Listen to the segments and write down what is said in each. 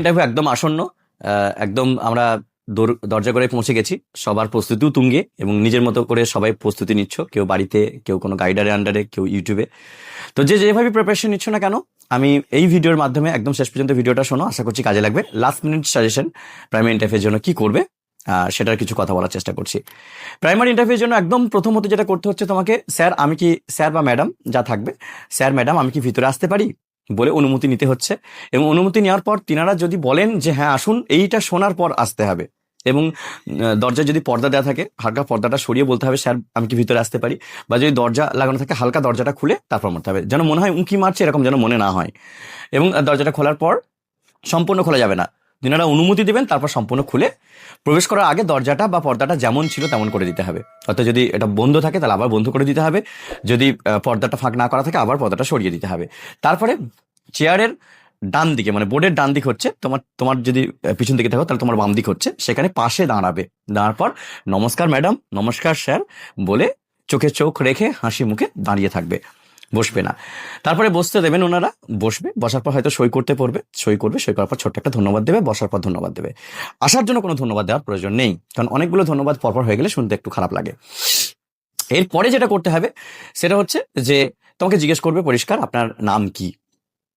Interview একদম আসন্ন। একদম আমরা দর- দরজা করে পৌঁছে গেছি। সবার প্রস্তুতিও তুঙ্গে এবং নিজের মতো করে সবাই প্রস্তুতি নিচ্ছ। কেউ বাড়িতে, কেউ কোনো গাইডারের আন্ডারে কেউ ইউটিউবে তো যে যেভাবে প্রিপারেশন নিচ্ছ না কেন, আমি এই ভিডিওর মাধ্যমে একদম শেষ পর্যন্ত ভিডিওটা শোনো। আশা করছি কাজে লাগবে। লাস্ট মিনিট সাজেশন প্রাইমারি ইন্টারভিউর জন্য কি করবে সেটার কিছু কথা বলার চেষ্টা করছি। প্রাইমারি ইন্টারভিউর জন্য একদম প্রথমত যেটা করতে হচ্ছে তোমাকে, স্যার, আমি কি, স্যার বা ম্যাডাম যা থাকবে, স্যার ম্যাডাম আমি কি ভিতরে আসতে পারি? বলে অনুমতি নিতে হচ্ছে এবং অনুমতি নেওয়ার পর তিনারা যদি বলেন যে হ্যাঁ আসুন এইটা শোনার পর আসতে হবে। এবং আহ, দরজায় যদি পর্দা দেওয়া থাকে হালকা পর্দাটা সরিয়ে বলতে হবে স্যার আমি কি ভিতরে আসতে পারি? বা যদি দরজা লাগানো থাকে হালকা দরজাটা খুলে তারপর মারতে হবে। যেন মনে হয় উঁকি মারছে এরকম যেন মনে না হয়। এবং দরজাটা খোলার পর সম্পূর্ণ খোলা যাবে না। তিনারা অনুমতি দিবেন তারপর সম্পূর্ণ খুলে প্রবেশ করার আগে দরজাটা বা পর্দাটা যেমন ছিল তেমন করে দিতে হবে। অর্থাৎ যদি এটা বন্ধ থাকে তাহলে আবার বন্ধ করে দিতে হবে। যদি পর্দাটা ফাঁক না করা থাকে আবার পর্দাটা সরিয়ে দিতে হবে। তারপরে চেয়ারের ডান দিকে মানে বোর্ডের ডান দিক হচ্ছে, তোমার তোমার যদি পিছন দিকে থাকো তাহলে তোমার বাম দিক হচ্ছে, সেখানে পাশে দাঁড়াবে। দাঁড়ার পর, নমস্কার ম্যাডাম নমস্কার স্যার বলে চোখে চোখ রেখে হাসি মুখে দাঁড়িয়ে থাকবে, বসবে না। তারপরে বসতে দেবেন ওনারা, বসবে, বসার পর হয়তো সই করতে পড়বে, সই করবে, সই করার পর ছোট্ট একটা ধন্যবাদ দেবে, বসার পর ধন্যবাদ দেবে। আসার জন্য কোনো ধন্যবাদ দেওয়ার প্রয়োজন নেই, কারণ অনেকগুলো ধন্যবাদ পরপর হয়ে গেলে শুনতে একটু খারাপ লাগে। এরপরে যেটা করতে হবে, সেটা হচ্ছে যে, তোমাকে জিজ্ঞেস করবে, পরিষ্কার, আপনার নাম কি?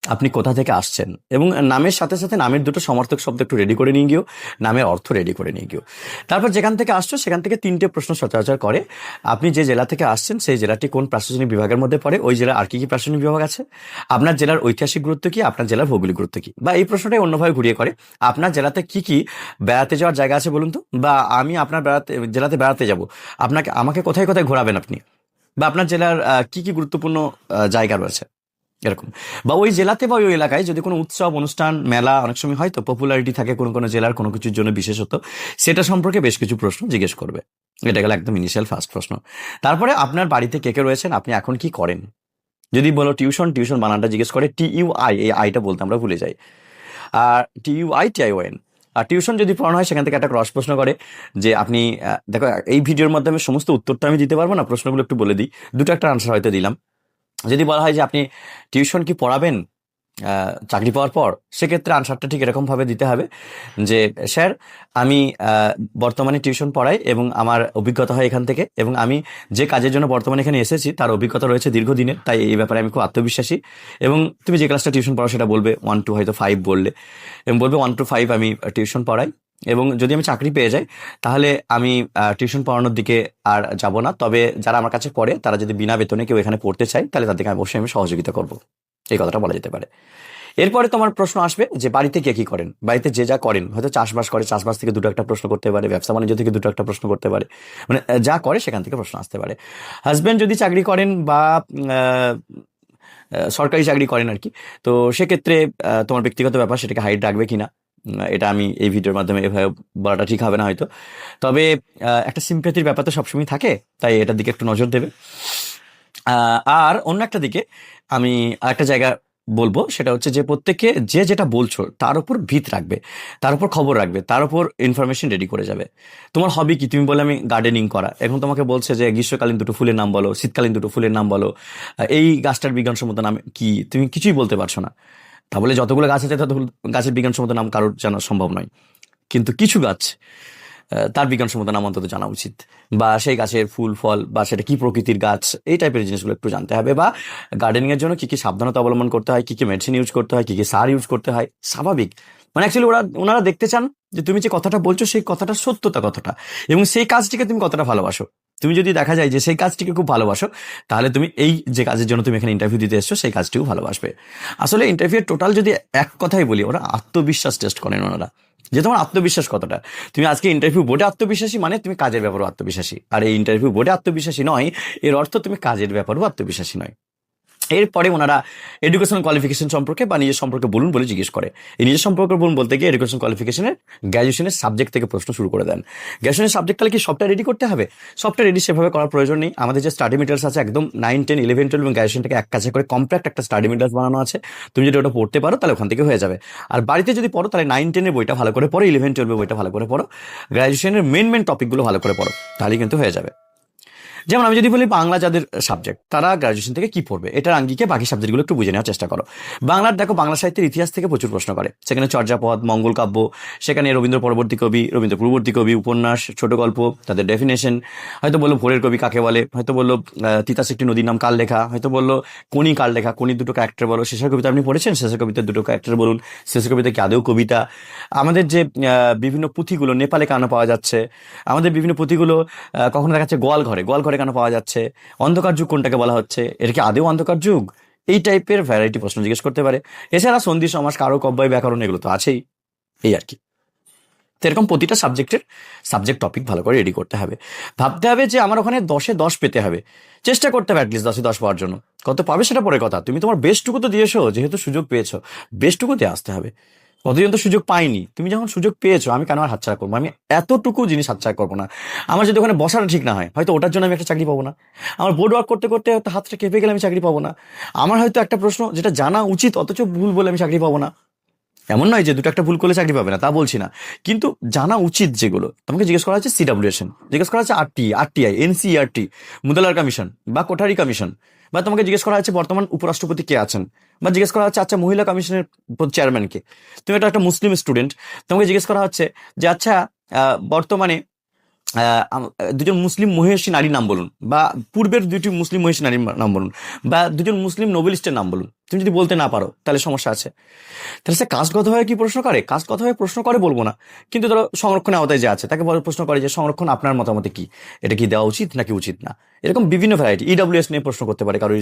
আপনি কোথা থেকে আসছেন? এবং নামের সাথে সাথে নামের দুটো সমর্থক শব্দ একটু রেডি করে নিয়ে গিয়েও নামের অর্থ রেডি করে নিয়ে গিয়েও তারপর যেখান থেকে আসছো, সেখান থেকে তিনটে প্রশ্ন সচরাচর করে। আপনি যে জেলা থেকে আসছেন, সেই জেলাটি কোন প্রশাসনিক বিভাগের মধ্যে পড়ে, ওই জেলার আর কি কি প্রশাসনিক বিভাগ আছে? আপনার জেলার ঐতিহাসিক গুরুত্ব কি? আপনার জেলার ভৌগোলিক গুরুত্ব কি? বা এই প্রশ্নটাই অন্যভাবে ঘুরিয়ে করে, আপনার জেলাতে কি কি বেড়াতে যাওয়ার জায়গা আছে বলুন তো? বা আমি আপনার বেড়াতে, জেলাতে বেড়াতে যাব, আপনাকে, আমাকে কোথায় কোথায় ঘোরাবেন আপনি? বা আপনার জেলার কি কি গুরুত্বপূর্ণ জায়গা রয়েছে? এরকম। বা ওই জেলাতে বা ওই এলাকায় যদি কোনো উৎসব, অনুষ্ঠান, মেলা অনেক সময় হয়তো পপুলারিটি থাকে কোনো কোনো জেলার কোনো কিছুর জন্য বিশেষত। সেটা সম্পর্কে বেশ কিছু প্রশ্ন জিজ্ঞেস করবে। এটা গেল একদম ইনিশিয়াল ফার্স্ট প্রশ্ন। তারপরে আপনার বাড়িতে কে কে রয়েছেন? আপনি এখন কি করেন? যদি বলো টিউশন টিউশন বানানটা জিজ্ঞেস করে টি ইউ আই এই আইটা বলতে আমরা ভুলে যাই। আর T U I T I ওয়েন আর টিউশন যদি পড়ানো হয় সেখান থেকে একটা ক্রস প্রশ্ন করে যে আপনি দেখো এই ভিডিওর মাধ্যমে সমস্ত উত্তরটা আমি দিতে পারব না? প্রশ্নগুলো একটু বলে দিই। দুটো একটা আনসার হয়তো দিলাম। যদি বলা হয় যে আপনি টিউশন কি পড়াবেন চাকরি পাওয়ার পর, সেক্ষেত্রে আনসারটা ঠিক এরকমভাবে দিতে হবে যে, স্যার, আমি বর্তমানে টিউশন পড়াই এবং আমার অভিজ্ঞতা হয় এখান থেকে এবং আমি যে কাজের জন্য বর্তমানে এখানে এসেছি, তার অভিজ্ঞতা রয়েছে দীর্ঘদিনের, তাই এই ব্যাপারে আমি খুব আত্মবিশ্বাসী এবং তুমি যে ক্লাসটা টিউশন পড়াও সেটা বলবে ওয়ান টু হয়তো ফাইভ বললে এবং বলবে ওয়ান টু ফাইভ আমি টিউশন পড়াই। এবং যদি আমি চাকরি পেয়ে যাই, তাহলে আমি টিউশন পড়ানোর দিকে আর যাব না। তবে যারা আমার কাছে পড়ে, তারা যদি বিনা বেতনে কেউ এখানে পড়তে চায়, তাহলে তাদেরকে আমি অবশ্যই আমি সহযোগিতা করব। এই কথাটা বলা যেতে পারে। এরপরে তোমার প্রশ্ন আসবে যে, বাড়িতে কে কি করেন? বাড়িতে যে যা করেন, হয়তো চাষবাস করে, চাষবাস থেকে দুটো একটা প্রশ্ন করতে পারে, ব্যবসা বাণিজ্য থেকে দুটো একটা প্রশ্ন করতে পারে। মানে যা করে সেখান থেকে প্রশ্ন আসতে পারে। হাজব্যান্ড যদি চাকরি করেন বা সরকারি চাকরি করেন আর কি, তো সেক্ষেত্রে তোমার ব্যক্তিগত ব্যাপার, সেটাকে হাইট রাখবে কিনা? এটা আমি এই ভিডিওর মাধ্যমে এভাবে বলাটা ঠিক হবে না হয়তো। তবে একটা সিম্প্যাথির ব্যাপার তো সবসময় থাকে, তাই এটার দিকে একটু নজর দেবে। আর অন্য একটা দিকে আমি আরেকটা জায়গা বলব, সেটা হচ্ছে যে প্রত্যেককে যে যেটা বলছো, তার উপর ভিত রাখবে, তার উপর খবর রাখবে, তার উপর ইনফরমেশন রেডি করে যাবে। তোমার হবি কি? তুমি বলে আমি গার্ডেনিং করা। এখন তোমাকে বলছে যে গ্রীষ্মকালীন দুটো ফুলের নাম বলো, শীতকালীন দুটো ফুলের নাম বলো। এই গাছটার বিজ্ঞানসম্মত নাম কি? তুমি কিছুই বলতে পারছ না। তা বলে যতগুলো গাছ আছে ততগুলো গাছের বিজ্ঞানসম্মত নাম কারোর জানা সম্ভব নয়। কিন্তু কিছু গাছ তার বিজ্ঞানসম্মত নাম অন্তত জানা উচিত। বা সেই গাছের ফুল, ফল, বা সেটা কি প্রকৃতির গাছ, এই টাইপের জিনিসগুলো একটু জানতে হবে। বা গার্ডেনিংয়ের জন্য কী কী সাবধানতা অবলম্বন করতে হয়, কী কী মেডিসিন ইউজ করতে হয়, কী কী সার ইউজ করতে হয়, স্বাভাবিক। মানে অ্যাকচুয়ালি ওরা, ওনারা দেখতে চান যে তুমি যে কথাটা বলছো, সেই কথাটা সত্যতা কথাটা। এবং সেই কাজটিকে তুমি কতটা ভালোবাসো। তুমি যদি দেখা যায় যে সেই কাজটিকে খুব ভালোবাসো, তাহলে তুমি এই যে কাজের জন্য তুমি এখানে ইন্টারভিউ দিতে এসছো, সেই কাজটিও ভালোবাসবে। আসলে ইন্টারভিউয়ের টোটাল যদি এক কথাই বলি, ওরা আত্মবিশ্বাস টেস্ট করেন ওনারা। যে তোমার আত্মবিশ্বাস কতটা? তুমি আজকে ইন্টারভিউ বোর্ডে আত্মবিশ্বাসী মানে তুমি কাজের ব্যাপারও আত্মবিশ্বাসী। আর এই ইন্টারভিউ বোর্ডে আত্মবিশ্বাসী নয়, এর অর্থ তুমি কাজের ব্যাপারও আত্মবিশ্বাসী নয়। এরপরে ওনারা এডুকেশন কোয়ালিফিকেশন সম্পর্কে বা নিজের সম্পর্কে বলুন বলে জিজ্ঞেস করে। এই নিজের সম্পর্কে বলুন বলতে গিয়ে এডুকেশন কোয়ালিফিকেশনের গ্র্যাজুয়েশনের সাবজেক্ট থেকে প্রশ্ন শুরু করে দেন। গ্র্যাজুয়েশনের সাবজেক্ট তাহলে কি সবটা রেডি করতে হবে? সবটা রেডি সেভাবে করার প্রয়োজন নেই। আমাদের যে স্টাডি মেটেরিয়ালস আছে একদম নাইন টেন ইলেভেন টুয়েলভ এবং গ্র্যাজুয়েশনটাকে এক কাছে করে কম্প্যাক্ট একটা স্টাডি মেটেরিয়ালস বানানো আছে। তুমি যদি ওটা পড়তে পারো তাহলে ওখান থেকে হয়ে যাবে। আর বাড়িতে যদি পড়ো তাহলে নাইন টেনের বইটা ভালো করে পড়ো ইলেভেন টুয়েলভের বইটা ভালো করে পড়ো। গ্র্যাজুয়েশনের মেন মেন টপিকগুলো ভালো করে পড়ো, তাহলেই কিন্তু হয়ে যাবে। যেমন আমি যদি বলি বাংলা যাদের সাবজেক্ট তারা গ্রাজুয়েশন থেকে কি পড়বে? এটার আঙ্গিকে বাকি সাবজেক্টগুলো একটু বুঝে নেওয়ার চেষ্টা করো। বাংলার দেখো, বাংলা সাহিত্যের ইতিহাস থেকে প্রচুর প্রশ্ন করে। সেখানে চর্যাপদ মঙ্গল কাব্য, সেখানে রবীন্দ্র পরবর্তী কবি, রবীন্দ্র পূর্ববর্তী কবি, উপন্যাস, ছোট গল্প, তাদের ডেফিনেশন হয়তো বলল ভোরের কবি কাকে বলে? হয়তো বলল তিতাস একটি নদীর নাম কার লেখা? হয়তো বলল কোনি কার লেখা? কোনি দুটো ক্যারেক্টার বলো। শেষের কবিতা আপনি পড়েছেন? শেষের কবিতা দুটো ক্যারেক্টার বলুন। শেষের কবিতা কি কবিতা? আমাদের যে বিভিন্ন পুঁথিগুলো, নেপালে কেন পাওয়া যাচ্ছে? আমাদের বিভিন্ন পুঁথিগুলো কখনো দেখা যাচ্ছে গোয়াল ঘরে। গোয়াল ঘরে কেন পাওয়া যাচ্ছে? অন্ধকার যুগ কোনটাকে বলা হচ্ছে? এটা কি আদেও অন্ধকার যুগ? এই টাইপের ভ্যারাইটি প্রশ্ন জিজ্ঞেস করতে পারে। এছাড়া সন্ধি সমাজ কারও কব্যয় ব্যাকরণ এগুলো তো আছেই। এই আর কি। এরকম প্রতিটা সাবজেক্টের সাবজেক্ট টপিক ভালো করে রেডি করতে হবে। ভাবতে হবে যে আমার ওখানে দশে দশ পেতে হবে। চেষ্টা করতে হবে অ্যাটলিস্ট দশে দশ পাওয়ার জন্য। কত পাবে সেটা পরে কথা। তুমি তোমার বেস্টটুকু তো দিয়েছ, যেহেতু সুযোগ পেয়েছ। বেস্টটুকু দিয়ে আসতে হবে। কতজন তো সুযোগ পাইনি। তুমি যখন সুযোগ পেয়েছ, আমি কেন আর হাতছাড়া করব? আমি এতটুকু জিনিস হাতছাড়া করব না। আমার যদি ওখানে বসাটা ঠিক না হয়, হয়তো ওটার জন্য আমি একটা চাকরি পাবো না। আমার বোর্ড ওয়ার্ক করতে করতে হয়তো হাতটা কেঁপে গেলে আমি চাকরি পাবো না। আমার হয়তো একটা প্রশ্ন, যেটা জানা উচিত, অথচ ভুল বলে আমি চাকরি পাবো না। এমন নয় যে দুটো একটা ভুল করলে চাকরি পাবে না, তা বলছি না। কিন্তু জানা উচিত যেগুলো, তোমাকে জিজ্ঞেস করা হচ্ছে সিডাব্লিউএসএন জিজ্ঞেস করা হচ্ছে RT RTI NCERT Mudaliar commission বা কোঠারি কমিশন বা তোমাকে জিজ্ঞেস করা হচ্ছে বর্তমান উপরাষ্ট্রপতি কে আছেন? বা জিজ্ঞেস করা হচ্ছে আচ্ছা মহিলা কমিশনের চেয়ারম্যানকে তুমি একটা একটা মুসলিম স্টুডেন্ট তোমাকে জিজ্ঞেস করা হচ্ছে যে আচ্ছা বর্তমানে দুজন মুসলিম মহিষী নারীর নাম বলুন, বা পূর্বের দুটি মুসলিম মহিষী নারীর নাম বলুন, বা দুজন মুসলিম নোবেলিস্টের নাম বলুন। তুমি যদি বলতে না পারো, তাহলে সমস্যা আছে। তাহলে সে কাস্টগতভাবে কি প্রশ্ন করে? কাস্টগতভাবে প্রশ্ন করে বলব না। কিন্তু ধরো সংরক্ষণের আওতায় যে আছে, তাকে প্রশ্ন করে যে সংরক্ষণ আপনার মতামতে কি? এটা কি দেওয়া উচিত নাকি উচিত না? এরকম বিভিন্ন ভ্যারাইটি ইডব্লিউএস নিয়ে প্রশ্ন করতে পারে কারও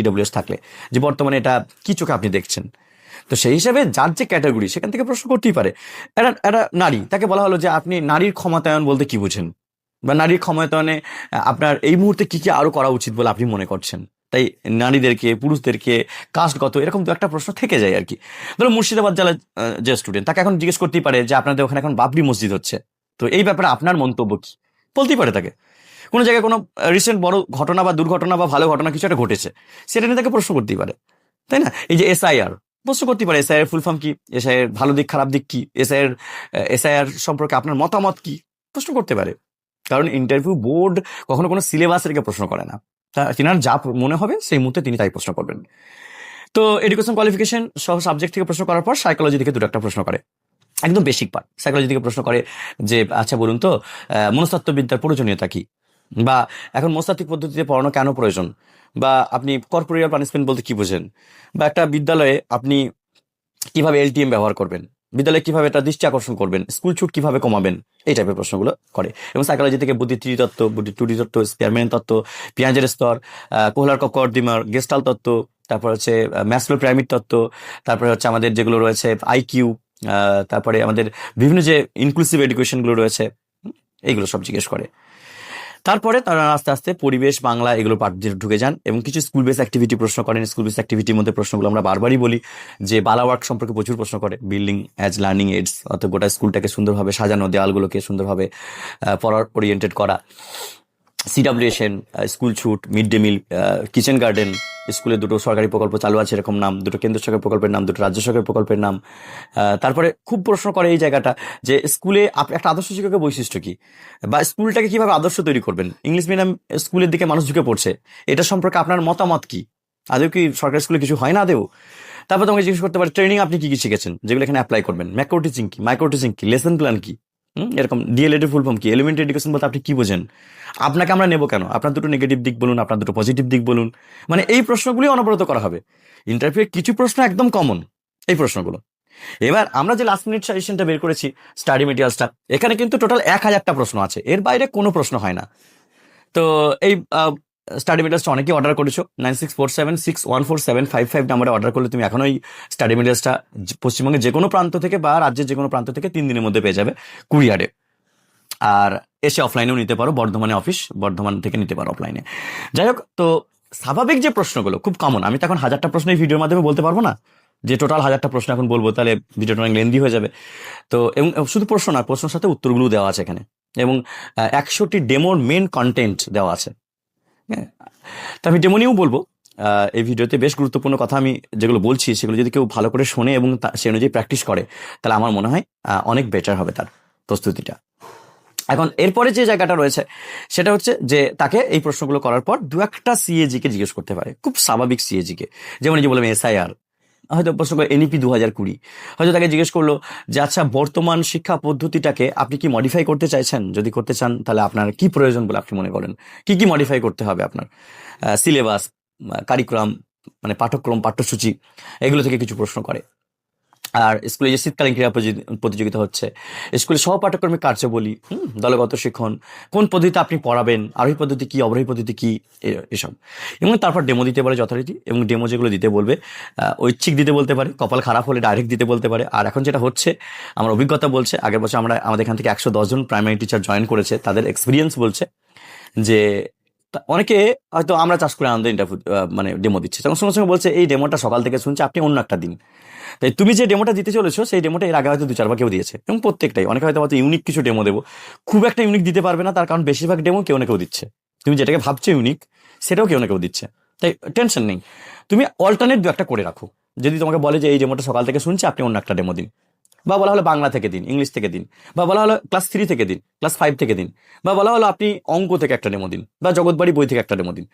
ইডব্লিউএস থাকলে। যে বর্তমানে এটা কি চোখে আপনি দেখছেন? তো সেই হিসাবে যার যে ক্যাটাগরি সেখান থেকে প্রশ্ন করতেই পারে। একটা একটা নারী। তাকে বলা হলো যে আপনি নারীর ক্ষমতায়ন বলতে কি বুঝেন? বা নারীর ক্ষমতায়নে আপনার এই মুহূর্তে কি কি আরও করা উচিত বলে আপনি মনে করছেন? তাই নারীদেরকে, পুরুষদেরকে, কাস্টগত এরকম দু একটা প্রশ্ন থেকে যায় আর কি ধরো মুর্শিদাবাদ জেলার যে স্টুডেন্ট তাকে এখন জিজ্ঞেস করতেই পারে যে আপনাদের ওখানে এখন বাবরি মসজিদ হচ্ছে। তো এই ব্যাপারে আপনার মন্তব্য কি? বলতেই পারে তাকে। কোনো জায়গায় কোনো রিসেন্ট বড় ঘটনা বা দুর্ঘটনা বা ভালো ঘটনা কিছু একটা ঘটেছে, সেটা নিয়ে তাকে প্রশ্ন করতেই পারে। তাই না? এই যে এসআইআর প্রশ্ন করতে পারে, এসআইআর ফুল ফর্ম কি? এসআইআর ভালো দিক, খারাপ দিক কি? এসআইআর এসআইআর সম্পর্কে আপনার মতামত কি? প্রশ্ন করতে পারে। কারণ ইন্টারভিউ বোর্ড কখনো কোনো সিলেবাস রেখে প্রশ্ন করে না। তা তিনার যা মনে হবে সেই মুহূর্তে তিনি তাই প্রশ্ন করবেন। তো এডুকেশন কোয়ালিফিকেশন সহ সাবজেক্ট থেকে প্রশ্ন করার পর সাইকোলজি থেকে দুটো একটা প্রশ্ন করে। একদম বেসিক পার্ট সাইকোলজি থেকে প্রশ্ন করে যে আচ্ছা বলুন তো মনস্তত্ত্ববিদ্যার প্রয়োজনীয়তা কি? বা এখন মনস্তাত্ত্বিক পদ্ধতিতে পড়ানো কেন প্রয়োজন? বা আপনি কর্পোরিয়াল পানিশমেন্ট বলতে কি বোঝেন? বা একটা বিদ্যালয়ে আপনি কীভাবে এলটিএম ব্যবহার করবেন? বিদ্যালয়ে কীভাবে এটা দৃষ্টি আকর্ষণ করবেন? স্কুল ছুট কীভাবে কমাবেন? এই টাইপের প্রশ্নগুলো করে। এবং সাইকোলজি থেকে বুদ্ধি ত্রি তত্ত্ব, বুদ্ধি টুডি তত্ত্ব স্পিয়ারম্যান তত্ত্ব পিঁয়াজের স্তর কোহলার কর্দিমার গেস্টাল তত্ত্ব, তারপর হচ্ছে ম্যাসলো পিরামিড তত্ত্ব, তারপরে হচ্ছে আমাদের যেগুলো রয়েছে আইকিউ তারপরে আমাদের বিভিন্ন যে ইনক্লুসিভ এডুকেশনগুলো রয়েছে এইগুলো সব জিজ্ঞেস করে। তারপরে তারা আস্তে আস্তে পরিবেশ, বাংলা এগুলো পাঠ দিয়ে ঢুকে যান এবং কিছু স্কুল বেস অ্যাক্টিভিটি প্রশ্ন করেন। স্কুল বেস অ্যাক্টিভিটির মধ্যে প্রশ্নগুলো আমরা বারবারই বলি যে বালা ওয়ার্ক সম্পর্কে প্রচুর প্রশ্ন করে। বিল্ডিং অ্যাজ লার্নিং এডস অর্থাৎ গোটা স্কুলটাকে সুন্দরভাবে সাজানো দেওয়ালগুলোকে সুন্দরভাবে পড়ার ওরিয়েন্টেড করা। সিডাব্লিউএশন স্কুল ছুট mid day meal kitchen garden স্কুলে দুটো সরকারি প্রকল্প চালু আছে এরকম নাম, দুটো কেন্দ্র সরকার প্রকল্পের নাম, দুটো রাজ্য সরকার প্রকল্পের নাম। তারপরে খুব প্রশ্ন করে এই জায়গাটা যে স্কুলে একটা আদর্শ শিক্ষকের বৈশিষ্ট্য কি? বা স্কুলটাকে কীভাবে আদর্শ তৈরি করবেন? ইংলিশ মিডিয়াম স্কুলের দিকে মানুষ ঝুঁকে পড়ছে। এটা সম্পর্কে আপনার মতামত কি? আদৌ কি সরকারি স্কুলে কিছু হয় না আদেও তারপর তোমাকে জিজ্ঞেস করতে পারে ট্রেনিং আপনি কি কি শিখেছেন? যেগুলো এখানে অ্যাপ্লাই করবেন। ম্যাক্রো টিচিং কি? মাইক্রো টিচিং কি? লেসন প্ল্যান কি? এরকম ডিএলএড এর ফুল ফর্ম কি? এলিমেন্টারি এডুকেশন বলতে আপনি কি বোঝেন? আপনাকে আমরা নেব কেন? আপনার দুটো নেগেটিভ দিক বলুন, আপনার দুটো পজিটিভ দিক বলুন। মানে এই প্রশ্নগুলি অনবরত করা হবে। ইন্টারভিউ কিছু প্রশ্ন একদম কমন এই প্রশ্নগুলো। এবার আমরা যে লাস্ট মিনিট সাজেশনটা বের করেছি স্টাডি মেটেরিয়ালসটা এখানে কিন্তু টোটাল এক হাজারটা প্রশ্ন আছে। এর বাইরে কোনো প্রশ্ন হয় না। তো এই স্টাডি মেটেরিয়ালসটা অনেকেই অর্ডার করেছ। Nine six four seven six one four seven five five নাম্বারে অর্ডার করলে তুমি এখনও এই স্টাডি মেটেরিয়ালসটা পশ্চিমবঙ্গের যে কোনো প্রান্ত থেকে বা রাজ্যের যে কোনো প্রান্ত থেকে তিন দিনের মধ্যে পেয়ে যাবে কুরিয়ারে আর এসে অফলাইনেও নিতে পারো, বর্ধমানে অফিস বর্ধমান থেকে নিতে পারো অফলাইনে যাই হোক, তো স্বাভাবিক যে প্রশ্নগুলো, খুব কমন আমি তো এখন হাজারটা প্রশ্ন এই ভিডিওর মাধ্যমে বলতে পারব না। যে টোটাল হাজারটা প্রশ্ন এখন বলব, তাহলে ভিডিওটা অনেক লেন্দি হয়ে যাবে। তো এবং শুধু প্রশ্ন না, প্রশ্নের সাথে উত্তরগুলো দেওয়া আছে এখানে। এবং একশোটি ডেমোর মেন কন্টেন্ট দেওয়া আছে। হ্যাঁ। তো আমি ডেমোনিও বলব। এই ভিডিওতে বেশ গুরুত্বপূর্ণ কথা আমি যেগুলো বলছি, সেগুলো যদি কেউ ভালো করে শোনে এবং সে অনুযায়ী প্র্যাকটিস করে, তাহলে আমার মনে হয় অনেক বেটার হবে তার প্রস্তুতিটা। এখন, এরপরে যে জায়গাটা রয়েছে, সেটা হচ্ছে যে তাকে এই প্রশ্নগুলো করার পর দু একটা সিএজিকে জিজ্ঞেস করতে পারে। খুব স্বাভাবিক সিএজিকে যেমন যে বললাম এসআইআর হয়তো প্রশ্ন করে এনইপি দু হাজার কুড়ি। হয়তো তাকে জিজ্ঞেস করল যে আচ্ছা বর্তমান শিক্ষা পদ্ধতিটাকে আপনি কি মডিফাই করতে চাইছেন? যদি করতে চান, তাহলে আপনার কি প্রয়োজন বলে আপনি মনে করেন? কি কি মডিফাই করতে হবে আপনার? সিলেবাস কারিকুলাম মানে পাঠ্যক্রম, পাঠ্যসূচি, এগুলো থেকে কিছু প্রশ্ন করে। আর স্কুলে যে শীতকালীন ক্রীড়া প্রতি- প্রতিযোগিতা হচ্ছে স্কুলে সহপাঠক্রমিক কার্যাবলী হুম, দলগত শিক্ষণ কোন পদ্ধতিতে আপনি পড়াবেন আরোহী পদ্ধতি কি অবরোহী পদ্ধতি কি এসব। এবং তারপর ডেমো দিতে পারে যথারীতি এবং ডেমো যেগুলো দিতে বলবে ঐচ্ছিক দিতে বলতে পারে কপাল খারাপ হলে ডাইরেক্ট দিতে বলতে পারে। আর এখন যেটা হচ্ছে আমার অভিজ্ঞতা বলছে আগের বছর আমরা আমাদের এখান থেকে একশো দশজন প্রাইমারি টিচার জয়েন করেছে তাদের এক্সপিরিয়েন্স বলছে যে অনেকে হয়তো আমরা চাষ করে আনন্দ ইন্টারভিউ মানে ডেমো দিচ্ছে। তখন সঙ্গে সঙ্গে বলছে, এই ডেমোটা সকাল থেকে শুনছে, আপনি অন্য একটা দিন। তাই তুমি যে ডেমোটা দিতে চলেছো, সেই ডেমোটা এর আগে হয়তো দু চারবার কেউ দিয়েছে, এবং প্রত্যেকটাই। অনেকে হয়তো হয়তো ইউনিক কিছু ডেমো দেবো। খুব একটা ইউনিক দিতে পারবে না, তার কারণ বেশিরভাগ ডেমো কেউ না কেউ দিচ্ছে। তুমি যেটাকে ভাবছ ইউনিক সেটাও কেউ না কেউ দিচ্ছে। তাই টেনশন নেই। তুমি অল্টারনেট দু একটা করে রাখো। যদি তোমাকে বলে যে, এই ডেমোটা সকাল থেকে শুনছে, আপনি অন্য একটা ডেমো দিন। বা বলা হলো বাংলা থেকে দিন, ইংলিশ থেকে দিন, বা বলা হলো ক্লাস থ্রি থেকে দিন, ক্লাস ফাইভ থেকে দিন, বা বলা হলো আপনি অঙ্ক থেকে একটা ডেমো দিন, বা জগৎবাড়ি বই থেকে একটা ডেমো দিন।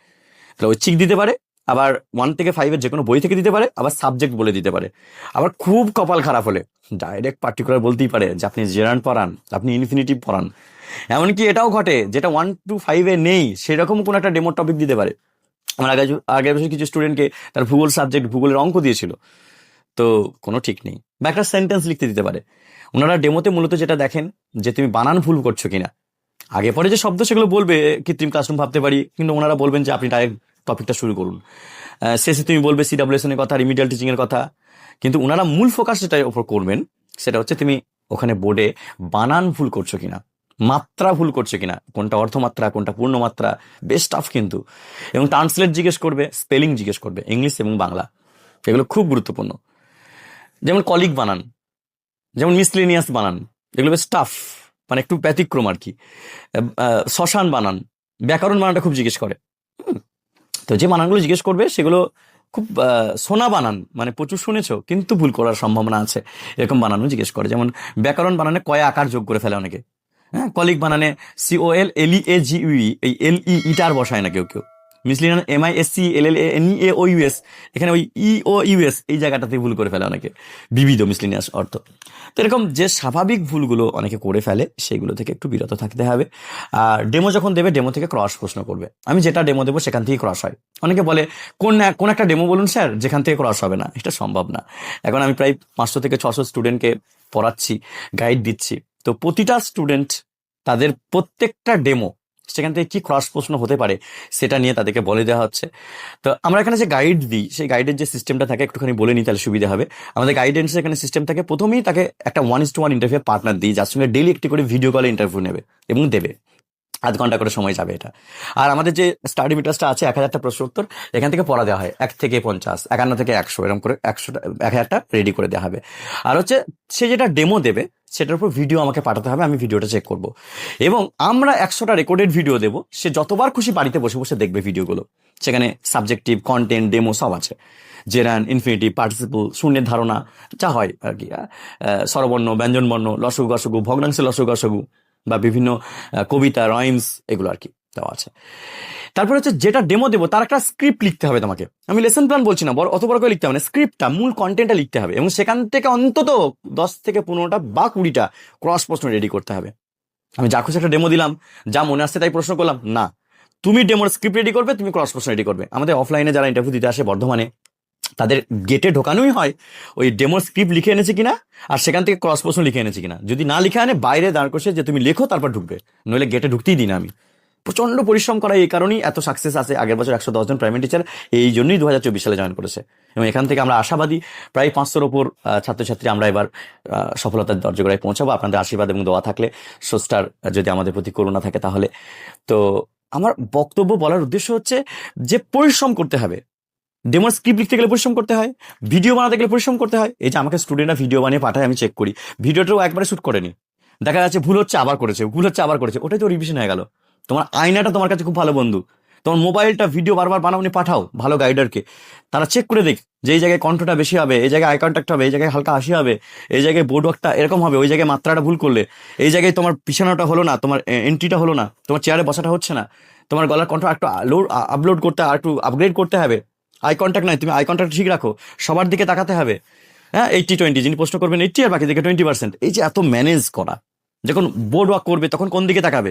তাহলে ঐচ্ছিক দিতে পারে, আবার ওয়ান থেকে ফাইভের যে কোনো বই থেকে দিতে পারে, আবার সাবজেক্ট বলে দিতে পারে। আবার খুব কপাল খারাপ হলে ডাইরেক্ট পার্টিকুলার বলতেই পারে যে আপনি জেরান পড়ান, আপনি ইনফিনিটিভ পড়ান। এমনকি এটাও ঘটে, যেটা ওয়ান টু ফাইভে নেই, সেরকম কোনো একটা ডেমো টপিক দিতে পারে। আমার আগে আগের বছর কিছু স্টুডেন্টকে তার ভূগোল সাবজেক্ট ভূগোলের অঙ্ক দিয়েছিল। তো কোনো ঠিক নেই। বা একটা সেন্টেন্স লিখতে দিতে পারে। ওনারা ডেমোতে মূলত যেটা দেখেন, যে তুমি বানান ভুল করছ কিনা। আগে পরে যে শব্দ সেগুলো বলবে, কৃত্রিম ক্লাসরুম ভাবতে পারি, কিন্তু ওনারা বলবেন যে আপনি ডাইরেক্ট টপিকটা শুরু করুন। শেষে তুমি বলবে সিডাব্লিউএসএন এর কথা রিমিডিয়াল টিচিং এর কথা। কিন্তু ওনারা মূল ফোকাস যেটার ওপর করবেন, সেটা হচ্ছে তুমি ওখানে বোর্ডে বানান ভুল করছ কিনা, মাত্রা ভুল করছ কিনা, কোনটা অর্ধমাত্রা কোনটা পূর্ণমাত্রা বেস্ট টাফ কিন্তু। এবং ট্রান্সলেট জিজ্ঞেস করবে স্পেলিং জিজ্ঞেস করবে, ইংলিশ এবং বাংলা। এগুলো খুব গুরুত্বপূর্ণ। যেমন কলিক বানান, যেমন মিসলেনিয়াস বানান, এগুলো বেশ টাফ মানে একটু ব্যতিক্রম আর কি। শ্মশান বানান, ব্যাকরণ বানানটা খুব জিজ্ঞেস করে। তো যে বানানগুলো জিজ্ঞেস করবে, সেগুলো খুব সোনা বানান মানে প্রচুর শুনেছো, কিন্তু ভুল করার সম্ভাবনা আছে, এরকম বানানো জিজ্ঞেস করে। যেমন ব্যাকরণ বানানে কয় আকার যোগ করে ফেলে অনেকে। হ্যাঁ colic বানানে C O L L A G U এই এল ই ইটার বসায় না কেউ কেউ। Miscellaneous M I S C L L N E O US এখানে ওই ই ও ইউএস এই জায়গাটাতে ভুল করে ফেলে অনেকে। বিবিধ মিসলিনিয়াস অর্থ। তো এরকম যে স্বাভাবিক ভুলগুলো অনেকে করে ফেলে সেগুলো থেকে একটু বিরত থাকতে হবে। আর ডেমো যখন দেবে, ডেমো থেকে ক্রস প্রশ্ন করবে। আমি যেটা ডেমো দেবো, সেখান থেকে ক্রস হয়। অনেকে বলে, কোন এক- কোন একটা ডেমো বলুন স্যার, যেখান থেকে ক্রস হবে না? এটা সম্ভব না। এখন আমি প্রায় পাঁচশো থেকে ছশো স্টুডেন্টকে পড়াচ্ছি, গাইড দিচ্ছি। তো প্রতিটা স্টুডেন্ট, তাদের প্রত্যেকটা ডেমো সেখান থেকে কি ক্রস প্রশ্ন হতে পারে, সেটা নিয়ে তাদেরকে বলে দেওয়া হচ্ছে। তো আমরা এখানে যে গাইড দিই, সেই গাইডের যে সিস্টেমটা থাকে, একটুখানি বলে নিই তাহলে সুবিধা হবে। আমাদের গাইডেন্সের এখানে সিস্টেম থাকে, প্রথমেই তাকে একটা one is to one interview partner দিই, যার সঙ্গে ডেলি একটি করে ভিডিও কলে ইন্টারভিউ নেবে এবং দেবে। আধ ঘণ্টা করে সময় যাবে এটা। আর আমাদের যে স্টাডি মিটার্সটা আছে, এক হাজারটা প্রশ্ন উত্তর, এখান থেকে পড়া দেওয়া হয়। এক থেকে পঞ্চাশ, একান্ন থেকে একশো, এরকম করে একশোটা এক হাজারটা রেডি করে দেওয়া হবে। আর হচ্ছে, সে যেটা ডেমো দেবে, সেটার উপর ভিডিও আমাকে পাঠাতে হবে, আমি ভিডিওটা চেক করব। এবং আমরা একশোটা রেকর্ডেড ভিডিও দেবো, সে যতবার খুশি বাড়িতে বসে বসে দেখবে ভিডিওগুলো সেখানে সাবজেক্টিভ কন্টেন্ট ডেমো সব আছে। জেরান ইনফিনিটিভ পার্টিসিপল শূন্যের ধারণা, যা হয় আর কি। স্বরবর্ণ, ব্যঞ্জনবর্ণ লসগু গসগু ভগ্নাংশে লসগু গসগু বা বিভিন্ন কবিতা রাইমস এগুলো আর কি দেওয়া আছে। তারপর হচ্ছে যেটা ডেমো দেবো, তার একটা স্ক্রিপ্ট লিখতে হবে তোমাকে। আমি লেসন প্ল্যান বলছি না, বড়, অত বড় করে লিখতে হবে না স্ক্রিপ্টটা মূল কন্টেন্টটা লিখতে হবে এবং সেখান থেকে অন্তত দশ থেকে পনেরোটা বা কুড়িটা ক্রস প্রশ্ন রেডি করতে হবে। আমি যা খুশি একটা ডেমো দিলাম, যা মনে আসছে তাই প্রশ্ন করলাম, না। তুমি ডেমোর স্ক্রিপ্ট রেডি করবে, তুমি ক্রস প্রশ্ন রেডি করবে। আমাদের অফলাইনে যারা ইন্টারভিউ দিতে আসে বর্ধমানে তাদের গেটে ঢোকানোই হয়, ওই ডেমোর স্ক্রিপ্ট লিখে এনেছে কিনা, আর সেখান থেকে ক্রস প্রশ্ন লিখে এনেছে কিনা। যদি না লিখে আনে, বাইরে দাঁড় করছে যে তুমি লেখো, তারপর ঢুকবে। নইলে গেটে ঢুকতেই দিই না আমি। প্রচণ্ড পরিশ্রম করা এই কারণেই এত সাকসেস আছে আগের বছর একশো দশজন প্রাইমারি টিচার এই জন্যই দু হাজার চব্বিশ সালে জয়েন করেছে। এবং এখান থেকে আমরা আশাবাদী, প্রায় পাঁচশোর ওপর ছাত্রছাত্রী আমরা এবার সফলতার দরজাগড়ায় পৌঁছাবো। আপনাদের আশীর্বাদ এবং দোয়া থাকলে সোস্টার যদি আমাদের প্রতি করুণা থাকে তাহলে। তো আমার বক্তব্য বলার উদ্দেশ্য হচ্ছে যে পরিশ্রম করতে হবে। ডেমোর স্ক্রিপ্ট লিখতে গেলে পরিশ্রম করতে হয় ভিডিও বানাতে গেলে পরিশ্রম করতে হয়। এই যে আমাকে স্টুডেন্টরা ভিডিও বানিয়ে পাঠায়, আমি চেক করি। ভিডিওটাও একবারে শুট করেনি। দেখা যাচ্ছে ভুল হচ্ছে, আবার করেছে, ভুল হচ্ছে, আবার করেছে। ওটাই তো রিভিশন হয়ে গেল। তোমার আয়নাটা তোমার কাছে খুব ভালো বন্ধু। তোমার মোবাইলটা ভিডিও বারবার বানাও, নি পাঠাও, ভালো গাইডারকে তারা চেক করে দেখ, যে এই জায়গায় কণ্ঠটা বেশি হবে, এই জায়গায় আই কন্ট্যাক্ট হবে, এই জায়গায় হালকা হাসি হবে, এই জায়গায় বোর্ড ওয়ার্কটা এরকম হবে, ওই জায়গায় মাত্রাটা ভুল করলে, এই জায়গায় তোমার পিছানোটা হলো না, তোমার এন্ট্রিটা হলো না, তোমার চেয়ারে বসাটা হচ্ছে না। তোমার গলার কণ্ঠ একটু লোড আপলোড করতে, আর একটু আপগ্রেড করতে হবে। আই কন্ট্যাক্ট নাই তুমি আই কন্ট্যাক্ট ঠিক রাখো। সবার দিকে তাকাতে হবে। হ্যাঁ এইটি টোয়েন্টি যিনি প্রশ্ন করবেন এইটটি আর বাকি দিকে টোয়েন্টি পার্সেন্ট এই যে এত ম্যানেজ করা, যখন বোর্ড ওয়াক করবে, তখন কোন দিকে তাকাবে?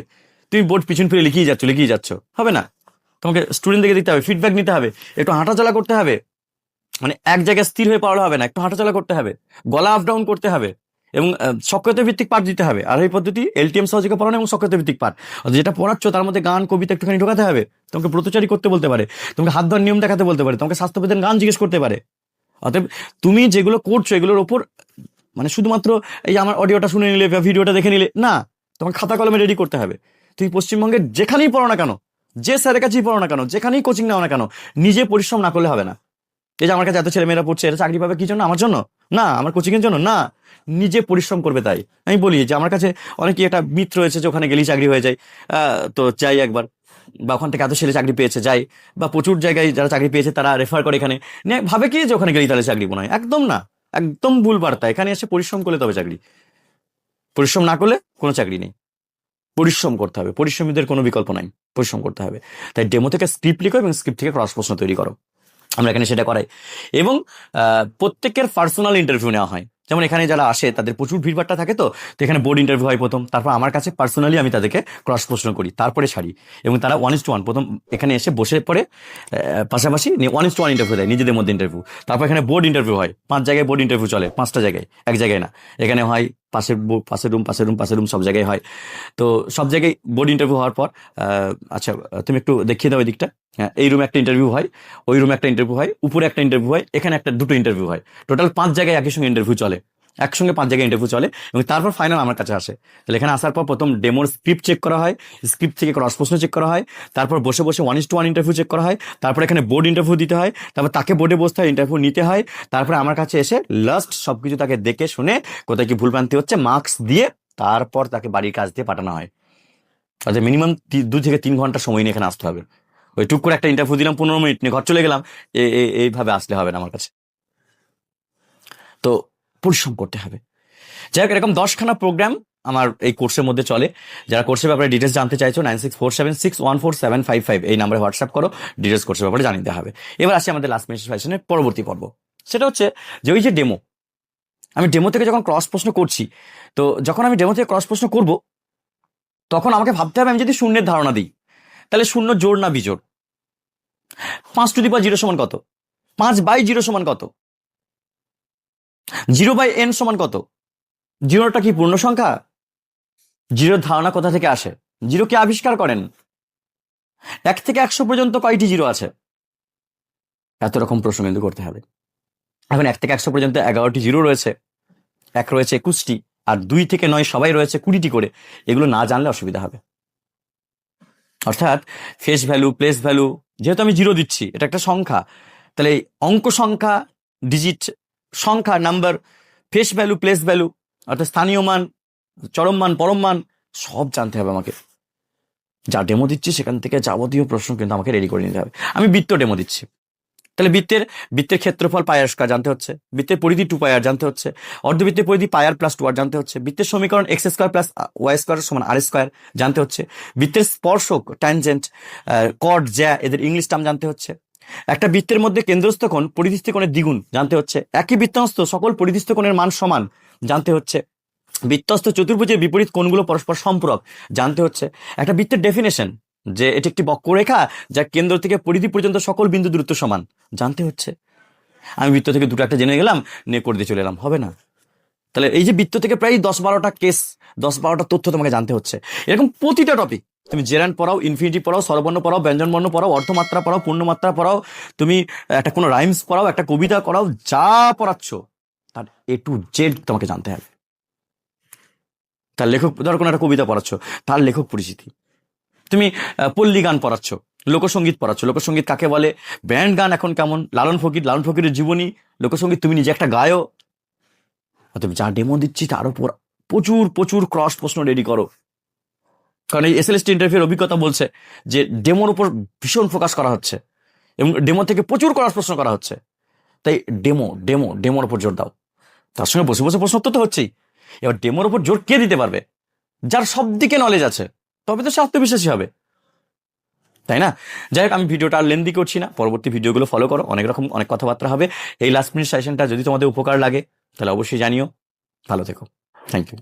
তুমি বোর্ড পিছন ফিরে লিখিয়ে যাচ্ছ লিখিয়ে যাচ্ছ। হবে না। তোমাকে স্টুডেন্ট দিকে দিতে হবে ফিডব্যাক নিতে হবে, একটু হাঁটাচলা করতে হবে। মানে এক জায়গায় স্থির হয়ে পড়ালে হবে না, একটু হাঁটাচলা করতে হবে। গলা আপ ডাউন করতে হবে। এবং সক্রিয়তা ভিত্তিক পাঠ দিতে হবে। আর এই পদ্ধতি এলটিএম সহযোগে পড়ানো এবং সক্রিয়তা ভিত্তিক পাঠ যেটা পড়াচ্ছ, তার মধ্যে গান, কবিতা একটুখানি ঢোকাতে হবে। তোমাকে ব্রতচারী করতে বলতে পারে। তোমাকে হাত ধোয়ার নিয়ম দেখাতে বলতে পারে। তোমাকে স্বাস্থ্যবিধান গান জিজ্ঞেস করতে পারে। অতএব তুমি যেগুলো করছ, এগুলোর ওপর মানে শুধুমাত্র এই আমার অডিওটা শুনে নিলে বা ভিডিওটা দেখে নিলে, না, তোমাকে খাতা কলমে রেডি করতে হবে। তুমি পশ্চিমবঙ্গের যেখানেই পড়ো না কেন, যে স্যারের কাছেই পড়ো না কেন, যেখানেই কোচিং নাও না কেন, নিজে পরিশ্রম না করলে হবে না। এই যে আমার কাছে এত ছেলেমেয়েরা পড়ছে, এরা চাকরি পাবে কি জন্য? আমার জন্য? না, আমার কোচিংয়ের জন্য? না। নিজে পরিশ্রম করবে তাই। আমি বলি যে আমার কাছে অনেকেই একটা মিত্র রয়েছে যে ওখানে গেলেই চাকরি হয়ে যায়। তো যাই একবার। বা ওখান থেকে এত ছেলে চাকরি পেয়েছে, যাই। বা প্রচুর জায়গায় যারা চাকরি পেয়েছে তারা রেফার করে এখানে। ভাবে কি যে ওখানে গেলেই তাহলে চাকরি মনে হয়? একদম না। একদম ভুল বার্তা। এখানে এসে পরিশ্রম করলে তবে চাকরি। পরিশ্রম না করলে কোনো চাকরি নেই। পরিশ্রম করতে হবে। পরিশ্রমীদের কোনো বিকল্প নাই। পরিশ্রম করতে হবে। তাই ডেমো থেকে স্ক্রিপ্ট লিখো এবং স্ক্রিপ্ট থেকে ক্রস প্রশ্ন তৈরি করো। আমরা এখানে সেটা করাই। এবং প্রত্যেকের পার্সোনাল ইন্টারভিউ নেওয়া হয়। যেমন এখানে যারা আসে, তাদের প্রচুর ভিড়ভাট্টা থাকে তো তো এখানে বোর্ড ইন্টারভিউ হয় প্রথম। তারপর আমার কাছে পার্সোনালি আমি তাদেরকে ক্রস প্রশ্ন করি, তারপরে ছাড়ি। এবং তারা ওয়ান ইস টু ওয়ান প্রথম এখানে এসে বসে পড়ে পাশাপাশি one is to one interview দেয়, নিজেদের মধ্যে ইন্টারভিউ তারপর এখানে বোর্ড ইন্টারভিউ হয়, পাঁচ জায়গায় বোর্ড ইন্টারভিউ চলে, পাঁচটা জায়গায়, এক জায়গায় না। এখানে হয় পাশের পাশের রুম পাশের রুম পাশের রুম সব জায়গায় হয়। তো সব জায়গায় বোর্ড ইন্টারভিউ হওয়ার পর আচ্ছা তুমি একটু দেখিয়ে দাও এই দিকটা। হ্যাঁ এই রুমে একটা ইন্টারভিউ হয়, ওই রুমে একটা ইন্টারভিউ হয়, উপরে একটা ইন্টারভিউ হয়, এখানে একটা দুটো ইন্টারভিউ হয়। টোটাল পাঁচ জায়গায় একই সঙ্গে ইন্টারভিউ চলে। একসঙ্গে পাঁচ জায়গায় ইন্টারভিউ চলে এবং তারপর ফাইনাল আমার কাছে আসে। তাহলে এখানে আসার পর প্রথম ডেমোর স্ক্রিপ্ট চেক করা হয় স্ক্রিপ্ট থেকে ক্রস প্রশ্ন চেক করা হয়, তারপর বসে বসে one is to one interview check করা হয়, তারপর এখানে বোর্ড ইন্টারভিউ দিতে হয়, তারপর তাকে বোর্ডে বসতে হয় ইন্টারভিউ নিতে হয়, তারপরে আমার কাছে এসে লাস্ট সবকিছু তাকে দেখে শুনে কোথায় কি ভুলভ্রান্তি হচ্ছে মার্কস দিয়ে তারপর তাকে বাড়ির কাজ দিয়ে পাঠানো হয়। আচ্ছা মিনিমাম দু থেকে তিন ঘণ্টা সময় নিয়ে এখানে আসতে হবে। ওই টুক করে একটা ইন্টারভিউ দিলাম, পনেরো মিনিট নিয়ে ঘর চলে গেলাম। এইভাবে আসলে হবে না আমার কাছে। তো পরিশ্রম করতে হবে। যাই হোক, এরকম দশখানা প্রোগ্রাম আমার এই কোর্সের মধ্যে চলে। যারা কোর্সের ব্যাপারে ডিটেলস জানতে চাইছো nine six four seven six one four seven five five এই নাম্বারে হোয়াটসঅ্যাপ করো ডিটেলস কোর্সের ব্যাপারে জানিয়ে দেওয়া হবে। এবার আসি আমাদের লাস্ট মেসেজ ফাইশনের পরবর্তী পর্ব। সেটা হচ্ছে যে ওই যে ডেমো আমি ডেমো থেকে যখন ক্রস প্রশ্ন করছি, তো যখন আমি ডেমো থেকে ক্রস প্রশ্ন করব, তখন আমাকে ভাবতে হবে আমি যদি শূন্যের ধারণা দিই, তাহলে শূন্য জোর না বিজোড়। পাঁচ টু দি পাওয়ার জিরো সমান কত? পাঁচ বাই জিরো সমান কত? জিরো বাই এন সমান কত? জিরোটা কি পূর্ণ সংখ্যা? জিরোর ধারণা কোথা থেকে আসে? জিরো কে আবিষ্কার করেন? এক থেকে একশো পর্যন্ত কয়টি জিরো আছে? এত রকম প্রশ্ন কিন্তু করতে হবে। এখন এক থেকে একশো পর্যন্ত এগারোটি জিরো রয়েছে। এক রয়েছে একুশটি, আর দুই থেকে নয় সবাই রয়েছে কুড়িটি করে। এগুলো না জানলে অসুবিধা হবে। অর্থাৎ ফেস ভ্যালু প্লেস ভ্যালু যেহেতু আমি জিরো দিচ্ছি, এটা একটা সংখ্যা, তাহলে অঙ্ক সংখ্যা ডিজিট সংখ্যা number face value place value অর্থাৎ স্থানীয় মান, চরম মান, পরম মান, সব জানতে হবে আমাকে। যা ডেমো দিচ্ছি, সেখান থেকে যাবতীয় প্রশ্ন কিন্তু আমাকে রেডি করে নিতে হবে। আমি বৃত্ত ডেমো দিচ্ছি। তাহলে বৃত্তের বৃত্তের ক্ষেত্রফল পায়ার স্কোয়ার জানতে হচ্ছে। বৃত্তের পরিধি টু পায়ার জানতে হচ্ছে। অর্ধবৃত্তের পরিধি পায়ার প্লাস টু আর জানতে হচ্ছে। বৃত্তের সমীকরণ x square plus y square সমান আর স্কোয়ার জানতে হচ্ছে। বৃত্তের স্পর্শক ট্যানজেন্ট কট জ্যা, এদের ইংলিশ টার্ম জানতে হচ্ছে। একটা বৃত্তের মধ্যে কেন্দ্রস্থ কোণ পরিধিস্থ কোণের দ্বিগুণ জানতে হচ্ছে। একই বৃত্তাংশ সকল পরিধিস্থ কোণের মান সমান জানতে হচ্ছে। বৃত্তস্থ চতুর্ভুজের বিপরীত কোণগুলো পরস্পর সম্পূরক জানতে হচ্ছে। একটা বৃত্তের ডেফিনেশন যে এটি একটি বক্ররেখা যা কেন্দ্র থেকে পরিধি পর্যন্ত সকল বিন্দু দূরত্ব সমান। জানতে হচ্ছে। আমি বৃত্ত থেকে দুটো একটা জেনে গেলাম, নিয়ে করে দিয়ে চলে এলাম। হবে না। তাহলে এই যে বৃত্ত থেকে প্রায় দশ বারোটা কেস, দশ বারোটা তথ্য তোমাকে জানতে হচ্ছে। এরকম প্রতিটা টপিক তুমি জেরান পড়াও ইনফিনিটি পড়াও স্বরবর্ণ পড়াও ব্যঞ্জনবর্ণ পড়াও, অর্থমাত্রা পড়াও, পূর্ণমাত্রা পড়াও, তুমি একটা কোনো রাইমস পড়াও, একটা কবিতা পড়াও যা পড়াচ্ছ, তার এ টু জেড তোমাকে জানতে হবে। তার লেখক, ধরো কোনো একটা কবিতা পড়াচ্ছ, তার লেখক পরিচিতি। তুমি পল্লী গান পড়াচ্ছ, লোকসঙ্গীত পড়াচ্ছ। লোকসঙ্গীত কাকে বলে? ব্যান্ড গান এখন কেমন? লালন ফকির, লালন ফকিরের জীবনী, লোকসঙ্গীত তুমি নিজে একটা গায়ও তুমি যা ডেমো দিচ্ছি তার উপর প্রচুর প্রচুর ক্রস প্রশ্ন রেডি করো। কারণ এই এসএলএসটি ইন্টারভিউর অভিজ্ঞতা বলছে যে ডেমোর উপর ভীষণ ফোকাস করা হচ্ছে এবং ডেমো থেকে প্রচুর ক্রস প্রশ্ন করা হচ্ছে। তাই ডেমো ডেমো ডেমোর উপর জোর দাও। তার সঙ্গে বসে বসে প্রশ্ন তো হচ্ছেই। এবার ডেমোর উপর জোর কে দিতে পারবে? যার সব দিকে নলেজ আছে। তবে তো সে আত্মবিশ্বাসী হবে। তাই না? যাই হোক, আমি ভিডিওটা আর লেন্দি করছি না। পরবর্তী ভিডিওগুলো ফলো করো। অনেক রকম অনেক কথাবার্তা হবে। এই লাস্ট মিনিট সেশনটা যদি তোমাদের উপকার লাগে, তাহলে অবশ্যই জানিও। ভালো থেকো। Thank you